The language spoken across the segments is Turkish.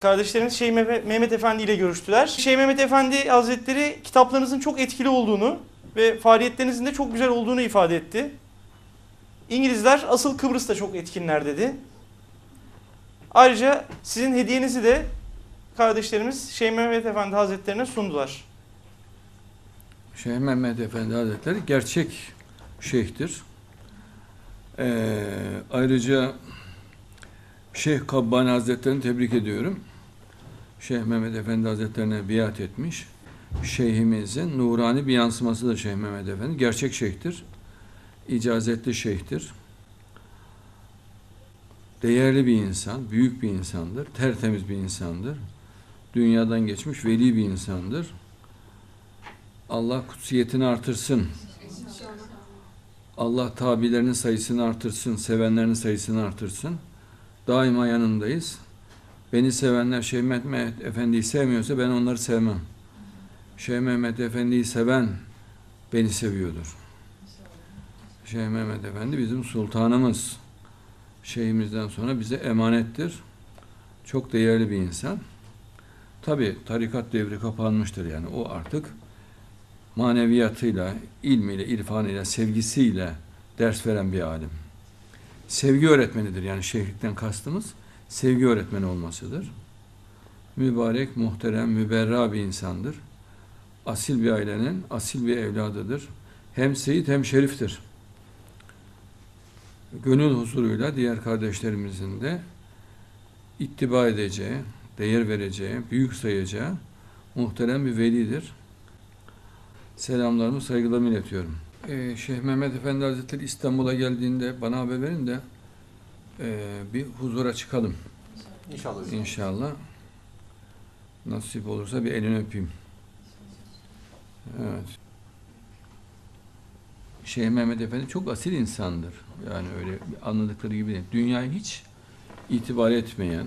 Kardeşlerimiz Şeyh Mehmet Efendi ile görüştüler. Şeyh Mehmet Efendi Hazretleri kitaplarınızın çok etkili olduğunu ve faaliyetlerinizin de çok güzel olduğunu ifade etti. İngilizler asıl Kıbrıs'ta çok etkinler dedi. Ayrıca sizin hediyenizi de kardeşlerimiz Şeyh Mehmet Efendi Hazretlerine sundular. Şeyh Mehmet Efendi Hazretleri gerçek şeyhtir. Ee, ayrıca Şeyh Kabbani Hazretleri'ni tebrik ediyorum. Şeyh Mehmet Efendi Hazretlerine biat etmiş. Şeyhimizin nurani bir yansımasıdır Şeyh Mehmet Efendi. Gerçek şeyhtir. İcazetli şeyhtir. Değerli bir insan, büyük bir insandır. Tertemiz bir insandır. Dünyadan geçmiş veli bir insandır. Allah kutsiyetini artırsın. Allah tabilerinin sayısını artırsın, sevenlerin sayısını artırsın. Daima yanındayız. Beni sevenler Şeyh Mehmet Efendi'yi sevmiyorsa ben onları sevmem. Şeyh Mehmet Efendi'yi seven beni seviyordur. Şeyh Mehmet Efendi bizim sultanımız. Şeyhimizden sonra bize emanettir. Çok değerli bir insan. Tabi tarikat devri kapanmıştır yani o artık maneviyatıyla, ilmiyle, irfanıyla, sevgisiyle ders veren bir alim. Sevgi öğretmenidir yani şeyhlikten kastımız sevgi öğretmeni olmasıdır. Mübarek, muhterem, müberra bir insandır. Asil bir ailenin asil bir evladıdır. Hem seyit hem şeriftir. Gönül huzuruyla diğer kardeşlerimizin de ittiba edeceği, değer vereceği, büyük sayacağı muhterem bir velidir selamlarımı, saygılarımı iletiyorum. Ee, Şeyh Mehmet Efendi Hazretleri İstanbul'a geldiğinde bana haber verin de e, bir huzura çıkalım İnşallah. inşallah. Nasip olursa bir elini öpeyim. Evet. Şeyh Mehmet Efendi çok asil insandır. Yani öyle anladıkları gibi değil. Dünyayı hiç itibar etmeyen,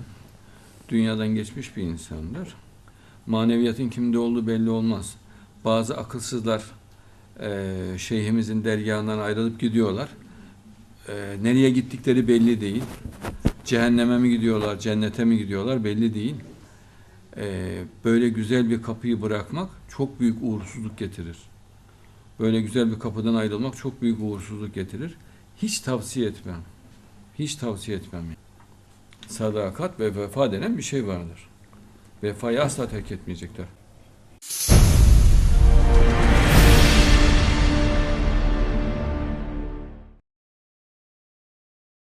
dünyadan geçmiş bir insandır. Maneviyatın kimde olduğu belli olmaz bazı akılsızlar e, şeyhimizin dergahından ayrılıp gidiyorlar. E, nereye gittikleri belli değil. Cehenneme mi gidiyorlar, cennete mi gidiyorlar belli değil. E, böyle güzel bir kapıyı bırakmak çok büyük uğursuzluk getirir. Böyle güzel bir kapıdan ayrılmak çok büyük uğursuzluk getirir. Hiç tavsiye etmem. Hiç tavsiye etmem. Sadakat ve vefa denen bir şey vardır. Vefayı asla terk etmeyecekler.